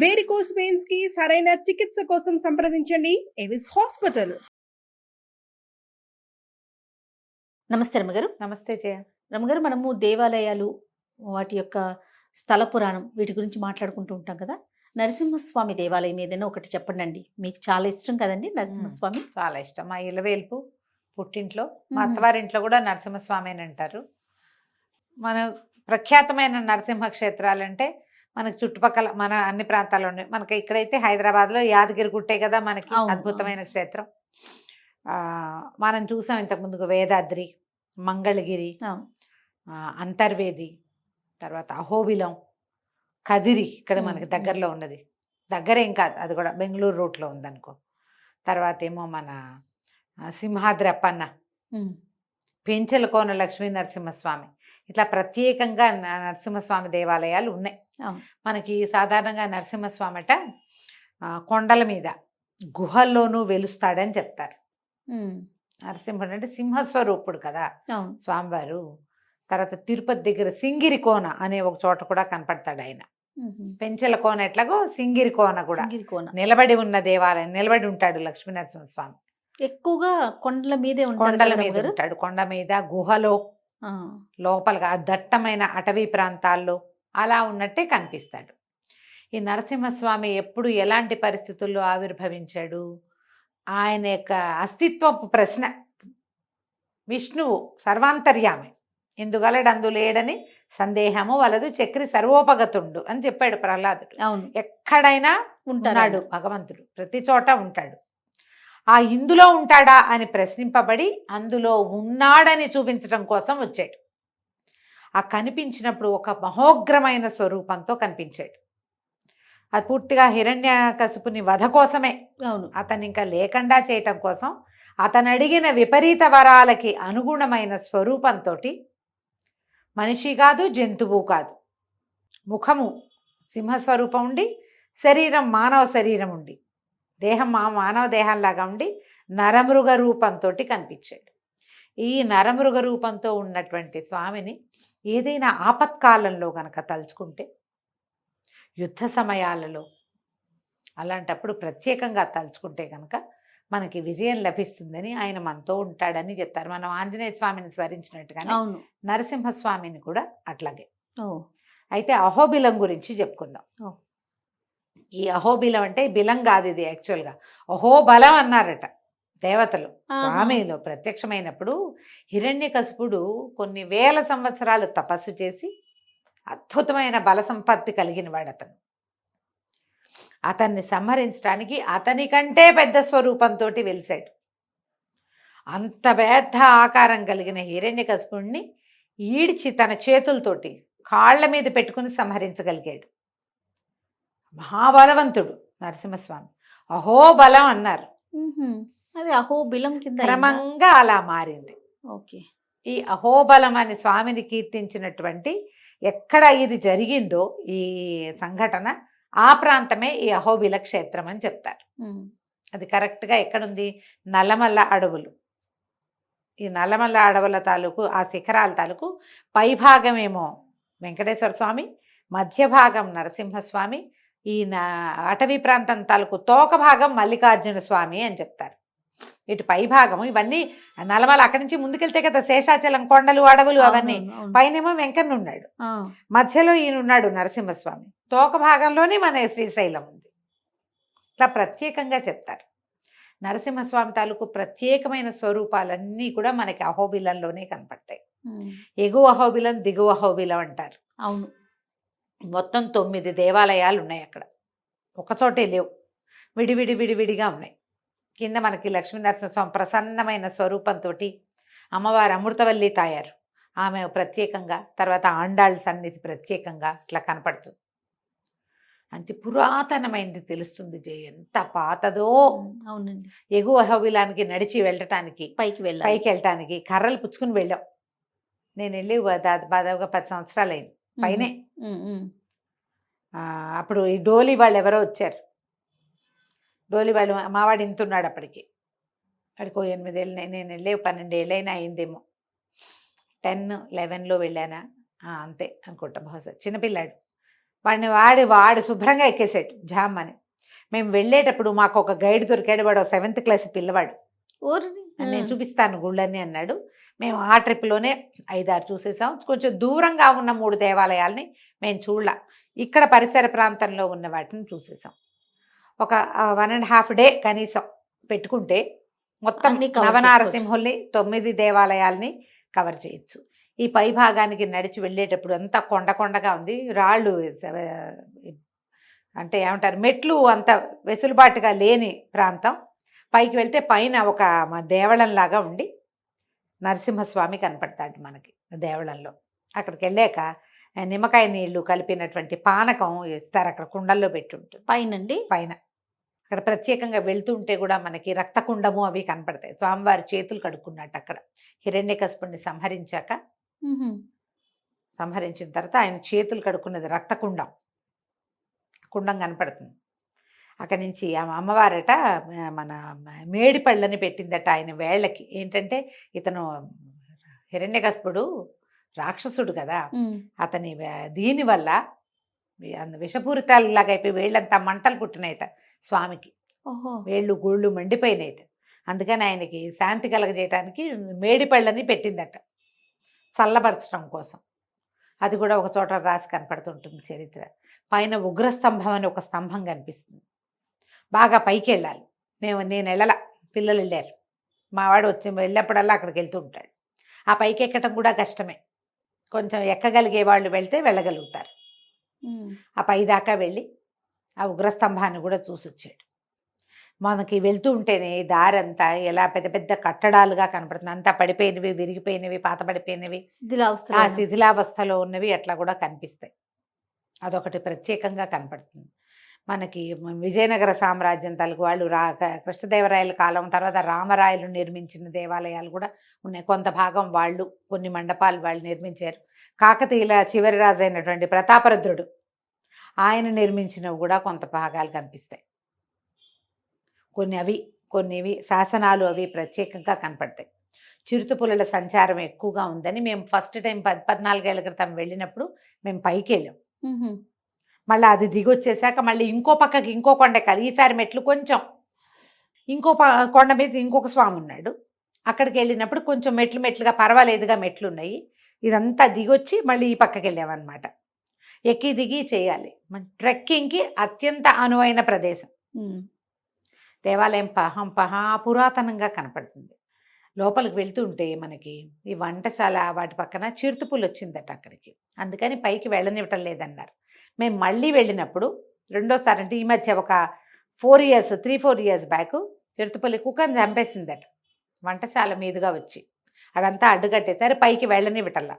Varicose వెయిన్స్కి సరైన చికిత్స కోసం సంప్రదించండి. ఎవిస్ హాస్పిటల్ నమస్తే రమ్మగారు నమస్తే జయ. రమ్మగారు మనము దేవాలయాలు వాటి యొక్క స్థల పురాణం వీటి గురించి మాట్లాడుకుంటూ ఉంటాం కదా? నరసింహస్వామి దేవాలయం ఏదైనా ఒకటి చెప్పండి అండి మీకు చాలా ఇష్టం కదండి నరసింహస్వామి? చాలా ఇష్టం. మా ఇలవేల్పు పుట్టింట్లో మా. అత్తవారింట్లో కూడా నరసింహస్వామి అని అంటారు. మన ప్రఖ్యాతమైన నరసింహ క్షేత్రాలంటే మనకి చుట్టుపక్కల మన అన్ని ప్రాంతాల్లో ఉన్నాయి. మనకి ఇక్కడైతే హైదరాబాద్లో యాదగిరి గుట్టే కదా మనకి అద్భుతమైన క్షేత్రం. ఆ, మనం చూసాం ఇంతకుముందు వేదాద్రి మంగళగిరి అంతర్వేది తర్వాత అహోబిలం కదిరి ఇక్కడ మనకి. దగ్గరలో ఉన్నది. దగ్గరేం కాదు అది కూడా బెంగళూరు రూట్లో ఉందనుకో. తర్వాత ఏమో మన సింహాద్రి అప్పన్న పెంచెల కోన లక్ష్మీ నరసింహస్వామి. ఇట్లా ప్రత్యేకంగా నరసింహస్వామి దేవాలయాలు ఉన్నాయి. మనకి సాధారణంగా నరసింహస్వామి అట కొండల మీద గుహల్లోనూ వెలుస్తాడని చెప్తారు. నరసింహుడు అంటే సింహస్వరూపుడు కదా స్వామివారు. తర్వాత తిరుపతి దగ్గర సింగిరి కోన అనే ఒక చోట కూడా కనపడతాడు ఆయన. పెంచెల కోన ఎట్లాగో సింగిరి కోన కూడా. నిలబడి ఉన్న దేవాలయం నిలబడి ఉంటాడు లక్ష్మీ నరసింహస్వామి. ఎక్కువగా కొండల మీదే కొండల మీద? ఉంటాడు. కొండ మీద గుహలో లోపలగా దట్టమైన అటవీ ప్రాంతాల్లో అలా ఉన్నట్టే కనిపిస్తాడు. ఈ నరసింహస్వామి ఎప్పుడు ఎలాంటి పరిస్థితుల్లో ఆవిర్భవించాడు? ఆయన యొక్క అస్తిత్వపు ప్రశ్న. విష్ణువు సర్వాంతర్యామి. ఎందుగలడు అందు లేడని సందేహము వలదు చక్రి సర్వోపగతుండు అని చెప్పాడు ప్రహ్లాదుడు. అవును. ఎక్కడైనా ఉంటారు ఉన్నాడు భగవంతుడు. ప్రతి చోట ఉంటాడు. ఆ ఇందులో ఉంటాడా అని ప్రశ్నింపబడి అందులో ఉన్నాడని చూపించడం కోసం వచ్చాడు. ఆ కనిపించినప్పుడు ఒక మహోగ్రమైన స్వరూపంతో కనిపించాడు అది పూర్తిగా హిరణ్య కసుపుని వధ కోసమే. అవును. అతను ఇంకా లేకుండా చేయటం కోసం అతను అడిగిన విపరీత వరాలకి అనుగుణమైన స్వరూపంతో మనిషి కాదు జంతువు కాదు. ముఖము సింహస్వరూపం ఉండి శరీరం మానవ శరీరం ఉండి దేహం మా మానవ దేహంలాగా ఉండి నరమృగ రూపంతో కనిపించాడు ఈ నరమృగ రూపంతో ఉన్నటువంటి స్వామిని ఏదైనా ఆపత్కాలంలో గనక తలుచుకుంటే యుద్ధ సమయాలలో అలాంటప్పుడు ప్రత్యేకంగా తలుచుకుంటే కనుక మనకి విజయం లభిస్తుందని ఆయన మనతో ఉంటాడని చెప్తారు. మనం ఆంజనేయ స్వామిని స్మరించినట్టుగానే నరసింహస్వామిని కూడా అట్లాగే. అయితే అహోబిలం గురించి చెప్పుకుందాం. ఈ అహోబిలం అంటే బిలం కాదు ఇది యాక్చువల్గా. అహోబలం అన్నారట. దేవతలు. స్వామిలో ప్రత్యక్షమైనప్పుడు హిరణ్యకశిపుడు కొన్ని వేల సంవత్సరాలు తపస్సు చేసి అద్భుతమైన బల సంపత్తి కలిగిన వాడు అతను అతన్ని సంహరించడానికి అతని కంటే పెద్ద స్వరూపంతో వెలిశాడు. అంత పెద్ద ఆకారం కలిగిన హిరణ్యకశిపుణ్ణి ఈడ్చి తన చేతులతోటి కాళ్ళ మీద పెట్టుకుని సంహరించగలిగాడు. మహాబలవంతుడు నరసింహస్వామి. అహోబలం అన్నారు. ఉహుం. అది అహో బిలం కింద? క్రమంగా అలా మారింది. ఓకే. ఈ అహోబలం అని స్వామిని కీర్తించినటువంటి ఎక్కడ ఇది జరిగిందో ఈ సంఘటన ఆ ప్రాంతమే ఈ అహోబిల క్షేత్రం అని చెప్తారు. అది కరెక్ట్గా ఎక్కడుంది? నల్లమల్ల అడవులు. ఈ నల్లమల్ల అడవుల తాలూకు ఆ శిఖరాల తాలూకు పైభాగమేమో వెంకటేశ్వర స్వామి మధ్య భాగం నరసింహస్వామి ఈ అటవీ ప్రాంతం తాలూకు తోక భాగం మల్లికార్జున స్వామి అని చెప్తారు. ఇటు పై భాగము ఇవన్నీ నల్లమల అక్కడి నుంచి ముందుకెళ్తే కదా శేషాచలం కొండలు అడవులు అవన్నీ. అవును, అవును. పైనేమో వెంకన్న ఉన్నాడు. మధ్యలో ఈయన ఉన్నాడు నరసింహస్వామి. తోక భాగంలోనే మన శ్రీశైలం ఉంది. ఇట్లా ప్రత్యేకంగా చెప్తారు. నరసింహస్వామి తాలూకు ప్రత్యేకమైన స్వరూపాలన్నీ కూడా మనకి అహోబిలంలోనే కనపడతాయి. ఎగువ అహోబిలం దిగువ అహోబిలం అంటారు. అవును. మొత్తం తొమ్మిది దేవాలయాలు ఉన్నాయి అక్కడ. ఒకచోటే లేవు. విడివిడి విడివిడిగా ఉన్నాయి. కింద మనకి లక్ష్మీనరసింహస్వామి ప్రసన్నమైన స్వరూపంతో అమ్మవారు అమృతవల్లి తాయారు. ఆమె ప్రత్యేకంగా తర్వాత ఆండాళ్ళ సన్నిధి ప్రత్యేకంగా ఇట్లా కనపడుతుంది. అంటే పురాతనమైంది తెలుస్తుంది జయ ఎంత పాతదో. అవునండి. ఎగువ అహోబిలానికి నడిచి వెళ్ళటానికి పైకి వెళ్ళాలి. పైకి వెళ్ళటానికి కర్రలు పుచ్చుకుని వెళ్ళాం. నేను వెళ్ళి దాదాపుగా పది సంవత్సరాలు అయింది పైనే అప్పుడు ఈ డోలి వాళ్ళు ఎవరో వచ్చారు. డోలి వాళ్ళు మావాడు ఇంతున్నాడు అప్పటికి. అక్కడికి ఓ ఎనిమిదేళ్ళు నేను వెళ్ళే పన్నెండేళ్ళైనా అయిందేమో. టెన్ లెవెన్లో వెళ్ళానా? ఆ, అంతే అనుకుంటా బహుశా చిన్నపిల్లాడు వాడిని వాడి వాడు శుభ్రంగా ఎక్కేసాడు జామ్ అని. మేము వెళ్ళేటప్పుడు మాకు ఒక గైడ్ దొరికాడు. వాడు సెవెంత్ క్లాస్ పిల్లవాడు. ఊరిని? నేను చూపిస్తాను గుళ్ళని అన్నాడు. మేము ఆ ట్రిప్లోనే ఐదారు చూసేసాం. కొంచెం దూరంగా ఉన్న మూడు దేవాలయాల్ని మేము చూడలా. ఇక్కడ పరిసర ప్రాంతంలో ఉన్న వాటిని చూసేసాం. ఒక వన్ అండ్ హాఫ్ డే కనీసం పెట్టుకుంటే మొత్తం నవనారసింహుల్ని తొమ్మిది దేవాలయాల్ని కవర్ చేయొచ్చు. ఈ పై భాగానికి నడిచి వెళ్ళేటప్పుడు అంతా కొండ కొండగా ఉంది. రాళ్ళు అంటే ఏమంటారు మెట్లు అంత వెసులుబాటుగా లేని ప్రాంతం. పైకి వెళ్తే పైన ఒక మ- దేవళంలాగా ఉండి నరసింహస్వామి కనపడతాడు మనకి దేవళంలో. అక్కడికి వెళ్ళాక నిమ్మకాయ నీళ్ళు కలిపినటువంటి పానకం ఇస్తారు అక్కడ కుండల్లో పెట్టి ఉంటుంది. పైనండి? పైన. అక్కడ ప్రత్యేకంగా వెళ్తుంటే కూడా మనకి రక్తకుండము అవి కనపడతాయి. స్వామివారి చేతులు కడుక్కున్నట్టు అక్కడ. హిరణ్యకశపుణ్ణి సంహరించాక. సంహరించిన తర్వాత ఆయన చేతులు కడుక్కున్నది రక్తకుండం. కుండం కనపడుతుంది. అక్కడి నుంచి ఆ అమ్మవారట మన మేడి పళ్ళని పెట్టిందట ఆయన వేళ్ళకి. ఏంటంటే ఇతను హిరణ్యకశపుడు రాక్షసుడు కదా. అతని దీనివల్ల వి- అంద విషపూరితాలలాగా అయిపోయి వేళ్ళంతా మంటలు పుట్టినాయట. స్వామికి. ఓహో! వేళ్ళు గోళ్ళు మండిపోయినాయట. అందుకని ఆయనకి శాంతి కలగజేయడానికి మేడి పళ్ళని పెట్టిందట. చల్లబరచడం కోసం. అది కూడా ఒక చోట రాసి కనపడుతుంటుంది చరిత్ర. పైన ఉగ్రస్తంభం అని ఒక స్తంభం కనిపిస్తుంది. బాగా పైకి వెళ్ళాలి మేము నేను వెళ్ళాల పిల్లలు వెళ్ళారు మావాడు వచ్చి వెళ్ళినప్పుడల్లా అక్కడికి వెళ్తూ ఉంటాడు. ఆ పైకి ఎక్కడం కూడా కష్టమే. కొంచెం ఎక్కగలిగే వాళ్ళు వెళ్తే వెళ్ళగలుగుతారు. ఆ పై దాకా వెళ్ళి ఆ ఉగ్రస్తంభాన్ని కూడా చూసి వచ్చాడు మనకి వెళ్తూ ఉంటేనే దారంతా ఎలా పెద్ద పెద్ద కట్టడాలుగా కనపడుతుంది. అంతా పడిపోయినవి విరిగిపోయినవి పాత పడిపోయినవి. ఉన్న- శిథిలావస్థలో ఉన్నవి. అట్లా కూడా కనిపిస్తాయి. అదొకటి ప్రత్యేకంగా కనపడుతుంది. మనకి విజయనగర సామ్రాజ్యం తలకు వాళ్ళు రా కృష్ణదేవరాయల కాలం తర్వాత రామరాయలు నిర్మించిన దేవాలయాలు కూడా ఉన్నాయి. కొంత భాగం వాళ్ళు కొన్ని మండపాలు వాళ్ళు నిర్మించారు. కాకతీయుల చివరి రాజు అయినటువంటి ప్రతాపరుద్రుడు ఆయన నిర్మించినవి కూడా కొంత భాగాలు కనిపిస్తాయి. కొన్ని అవి కొన్ని ఇవి శాసనాలు అవి ప్రత్యేకంగా కనపడతాయి. చిరుతపులుల సంచారం ఎక్కువగా ఉందని మేము ఫస్ట్ టైం పద్ పద్నాలుగేళ్ళ క్రితం వెళ్ళినప్పుడు మేము పైకి వెళ్ళాం. మళ్ళీ అది దిగొచ్చేసాక మళ్ళీ ఇంకో పక్కకి ఇంకో కొండ ఎక్కాలి ఈసారి మెట్లు కొంచెం ఇంకో కొండ మీద ఇంకొక స్వామి ఉన్నాడు. అక్కడికి వెళ్ళినప్పుడు కొంచెం మెట్లు మెట్లుగా పర్వాలేదుగా మెట్లు ఉన్నాయి ఇదంతా దిగొచ్చి మళ్ళీ ఈ పక్కకి వెళ్ళామన్నమాట. ఎక్కి దిగి చేయాలి. మన ట్రెక్కింగ్కి అత్యంత అనువైన ప్రదేశం. దేవాలయం పహం పహా పురాతనంగా కనపడుతుంది. లోపలికి వెళ్తుంటే మనకి ఈ వంటశాల వాటి పక్కన చిరుతుపులు వచ్చిందట అక్కడికి. అందుకని పైకి వెళ్ళనివ్వటం లేదన్నారు. మేము మళ్ళీ వెళ్ళినప్పుడు రెండోసారి అంటే ఈ మధ్య ఒక four years three four years back చిరుతుపల్లి కుక్కని చంపేసిందట. వంటశాల మీదుగా వచ్చి. అదంతా అడ్డుకట్టేసరి పైకి వెళ్ళనివ్వటల్లా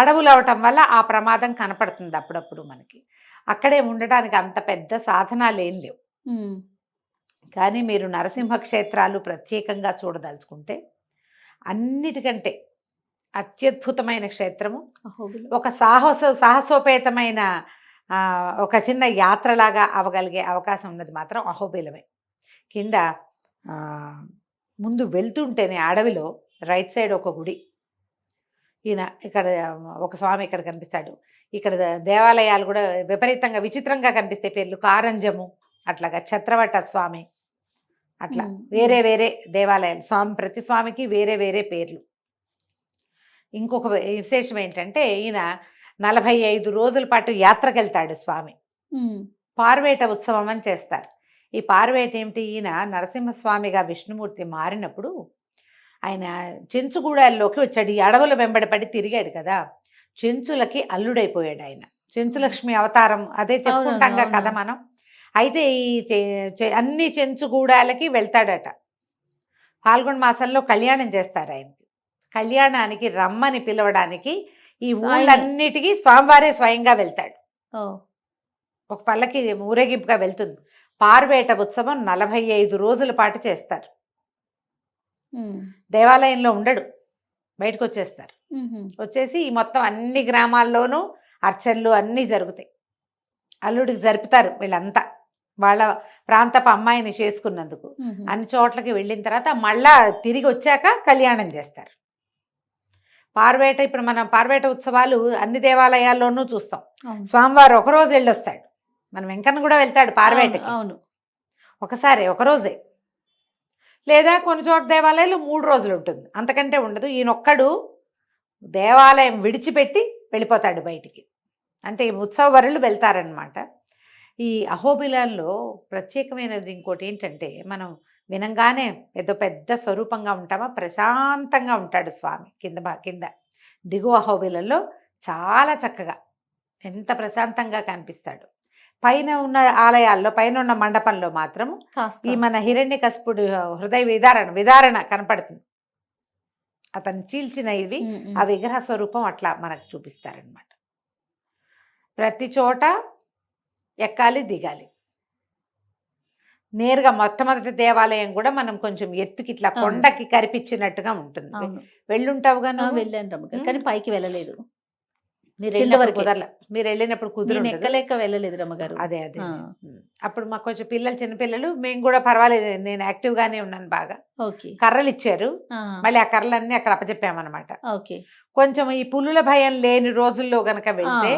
అడవులు అవటం వల్ల ఆ ప్రమాదం కనపడుతుంది అప్పుడప్పుడు మనకి. అక్కడే ఉండడానికి అంత పెద్ద సాధనాలు ఏం లేవు. కానీ మీరు నరసింహ క్షేత్రాలు ప్రత్యేకంగా చూడదలుచుకుంటే అన్నిటికంటే అత్యద్భుతమైన క్షేత్రము. ఒక సాహస సాహసోపేతమైన ఒక చిన్న యాత్రలాగా అవగలిగే అవకాశం ఉన్నది మాత్రం అహోబిలమే. కింద ముందు వెళ్తుంటేనే అడవిలో రైట్ సైడ్ ఒక గుడి. ఈయన ఇక్కడ ఒక స్వామి ఇక్కడ కనిపిస్తాడు. ఇక్కడ దేవాలయాలు కూడా విపరీతంగా విచిత్రంగా కనిపిస్తాయి పేర్లు. కారంజము అట్లాగా ఛత్రవట స్వామి అట్లా. వేరే వేరే దేవాలయాలు. స్వామి ప్రతి స్వామికి వేరే వేరే పేర్లు. ఇంకొక విశేషం ఏంటంటే ఈయన నలభై ఐదు రోజుల పాటు యాత్రకు వెళ్తాడు స్వామి. పార్వేట ఉత్సవం అని చేస్తారు. ఈ పార్వేట ఏమిటి? ఈయన నరసింహస్వామిగా విష్ణుమూర్తి మారినప్పుడు ఆయన చెంచుగూడాల్లోకి వచ్చాడు. ఈ అడవుల వెంబడపడి తిరిగాడు కదా. చెంచులకి అల్లుడైపోయాడు ఆయన. చెంచులక్ష్మి అవతారం అదే చెప్పుకుంటాం కదా మనం. అయితే ఈ అన్ని చెంచుగూడాలకి వెళ్తాడట. పాల్గొన మాసంలో కళ్యాణం చేస్తారు ఆయనకి. కళ్యాణానికి రమ్మని పిలవడానికి ఈ. ఊళ్ళన్నిటికీ స్వామివారే స్వయంగా వెళ్తాడు. ఒక పల్లకి ఊరేగింపుగా వెళ్తుంది. పార్వేట ఉత్సవం నలభై ఐదు రోజుల పాటు చేస్తారు. దేవాలయంలో ఉండడు. బయటకు వచ్చేస్తారు. వచ్చేసి ఈ మొత్తం అన్ని గ్రామాల్లోనూ అర్చనలు అన్నీ జరుగుతాయి. అల్లుడికి జరుపుతారు వీళ్ళంతా. వాళ్ళ ప్రాంతపు అమ్మాయిని చేసుకున్నందుకు. అన్ని చోట్లకి వెళ్ళిన తర్వాత మళ్ళా తిరిగి వచ్చాక కళ్యాణం చేస్తారు. పార్వేట ఇప్పుడు మనం పార్వేట ఉత్సవాలు అన్ని దేవాలయాల్లోనూ చూస్తాం. స్వామివారు ఒకరోజు వెళ్ళొస్తాడు. మనం వెంకన్న కూడా వెళ్తాడు పార్వేటకి. అవును ఒకసారి ఒకరోజే లేదా కొన్ని చోట దేవాలయాలు మూడు రోజులు ఉంటుంది. అంతకంటే ఉండదు. ఈయనొక్కడు దేవాలయం విడిచిపెట్టి వెళ్ళిపోతాడు బయటికి. అంటే ఈ ఉత్సవ వరులు వెళ్తారనమాట ఈ అహోబిలాల్లో ప్రత్యేకమైనది ఇంకోటి ఏంటంటే మనం వినంగానే ఏదో పెద్ద స్వరూపంగా ఉంటామా? ప్రశాంతంగా ఉంటాడు స్వామి కింద భా- కింద. దిగువ అహోబిలలో చాలా చక్కగా ఎంత ప్రశాంతంగా కనిపిస్తాడు. పైన ఉన్న ఆలయాల్లో పైన ఉన్న మండపంలో మాత్రం ఈ మన హిరణ్య కస్పుడు హృదయ విదారణ విదారణ కనపడుతుంది అతను చీల్చిన ఇవి. ఆ విగ్రహ స్వరూపం అట్లా మనకు చూపిస్తారనమాట ప్రతి చోట ఎక్కాలి దిగాలి నేరుగా మొట్టమొదటి దేవాలయం కూడా మనం కొంచెం ఎత్తుకి ఇట్లా. కొండకి కరిపించినట్టుగా ఉంటుంది నువ్వు? వెళ్ళాను. కానీ పైకి వెళ్ళలేదు మీరు వెళ్ళినప్పుడు. కుదరల మీరు వెళ్ళినప్పుడు కుదురు ఎక్కలేక వెళ్ళలేదు రమ్మగారు. అదే అదే. అప్పుడు మాకు కొంచెం పిల్లలు చిన్నపిల్లలు మేము కూడా పర్వాలేదు. నేను యాక్టివ్ గానే ఉన్నాను బాగా. ఓకే. కర్రలు ఇచ్చారు. మళ్ళీ ఆ కర్రలన్నీ అక్కడ అప్పచెప్పామన్నమాట. ఓకే. కొంచెం ఈ పులుల భయం లేని రోజుల్లో గనక వెళ్తే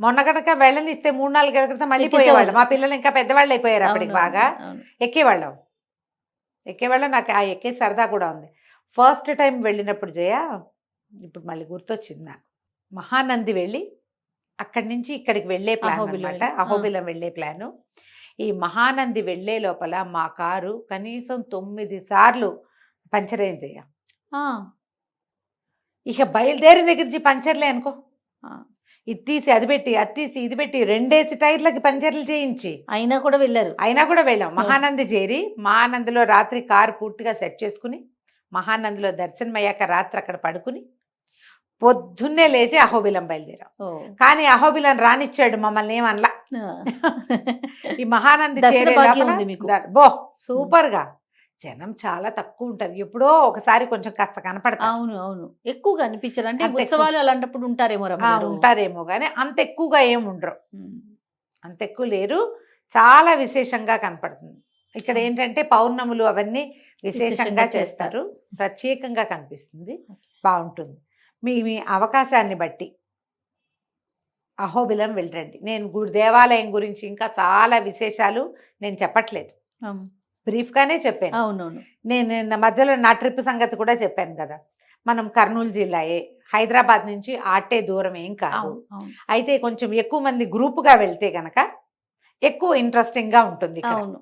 మొన్న గనక వెళ్ళనిస్తే మూడు నాలుగు గంటల క్రితం మళ్ళీ. పోయేవాళ్ళు. మా పిల్లలు ఇంకా పెద్దవాళ్ళు అయిపోయారు అప్పటికి బాగా. ఎక్కేవాళ్ళం. ఎక్కేవాళ్ళం. నాకు ఆ ఎక్కే సరదా కూడా ఉంది. ఫస్ట్ టైం వెళ్ళినప్పుడు జయ ఇప్పుడు మళ్ళీ గుర్తొచ్చింది నాకు. మహానంది వెళ్ళి అక్కడి నుంచి ఇక్కడికి వెళ్ళే ప్లాన్ అహోబిలం అనమాట. అహోబిలం వెళ్ళే ప్లాను. ఈ మహానంది వెళ్ళే లోపల మా కారు కనీసం తొమ్మిది సార్లు పంచర్ జయ ఆ, ఇక బయలుదేరిన దగ్గర నుంచి పంచర్లే అనుకో. ఇది తీసి అది పెట్టి అది తీసి ఇది పెట్టి రెండేసి టైర్లకి పంచర్లు చేయించి. అయినా కూడా వెళ్ళారు. అయినా కూడా వెళ్ళాం. మహానంది చేరి మహానందిలో రాత్రి కారు పూర్తిగా సెట్ చేసుకుని మహానందిలో దర్శనం అయ్యాక రాత్రి అక్కడ పడుకుని పొద్దున్నే లేచి అహోబిలం బయలుదేరాం. కానీ అహోబిలం రానిచ్చాడు మమ్మల్ని ఏమనలా. ఈ మహానంది బో సూపర్గా జనం చాలా తక్కువ ఉంటారు. ఎప్పుడో ఒకసారి కొంచెం కాస్త కనపడతారు. అవును అవును. ఎక్కువగా అనిపించరు అంటే. ఉత్సవాలు అలాంటప్పుడు ఉంటారేమో ఉంటారేమో కానీ అంత ఎక్కువగా ఏమి ఉండరు. అంత ఎక్కువ లేరు. చాలా విశేషంగా కనపడుతుంది. ఇక్కడ ఏంటంటే పౌర్ణములు అవన్నీ విశేషంగా చేస్తారు. ప్రత్యేకంగా కనిపిస్తుంది. బాగుంటుంది. మీ మీ అవకాశాన్ని బట్టి. అహోబిలం వెళ్ళండి నేను గుడి దేవాలయం గురించి ఇంకా చాలా విశేషాలు నేను చెప్పట్లేదు. బ్రీఫ్గానే చెప్పాను. అవునవును. నేను మధ్యలో నా ట్రిప్ సంగతి కూడా చెప్పాను కదా. మనం కర్నూలు జిల్లాయే. హైదరాబాద్ నుంచి ఆటే దూరం ఏం కాదు. అయితే కొంచెం ఎక్కువ మంది గ్రూపుగా వెళ్తే గనక ఎక్కువ ఇంట్రెస్టింగ్గా ఉంటుంది. అవును.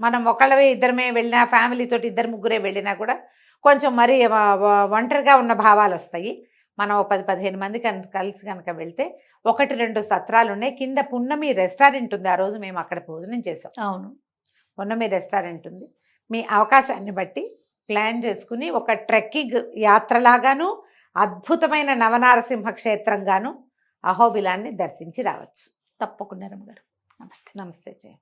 మనం ఒకళ్ళవే ఇద్దరమే వెళ్ళినా ఫ్యామిలీ తోటి ఇద్దరు ముగ్గురే వెళ్ళినా కూడా కొంచెం మరి ఒంటరిగా ఉన్న భావాలు వస్తాయి మనం ఒక పది పదిహేను మంది కనుక కలిసి కనుక వెళ్తే ఒకటి రెండు సత్రాలు ఉన్నాయి. కింద పున్నమి రెస్టారెంట్ ఉంది. ఆ రోజు మేము అక్కడ భోజనం చేసాం అవును. పున్నమి రెస్టారెంట్ ఉంది. మీ అవకాశాన్ని బట్టి ప్లాన్ చేసుకుని ఒక ట్రెక్కింగ్ యాత్రలాగాను అద్భుతమైన నవనారసింహ క్షేత్రంగాను అహోబిలాన్ని దర్శించి రావచ్చు. తప్పకుండా రమ్మగారు నమస్తే. నమస్తే జయ.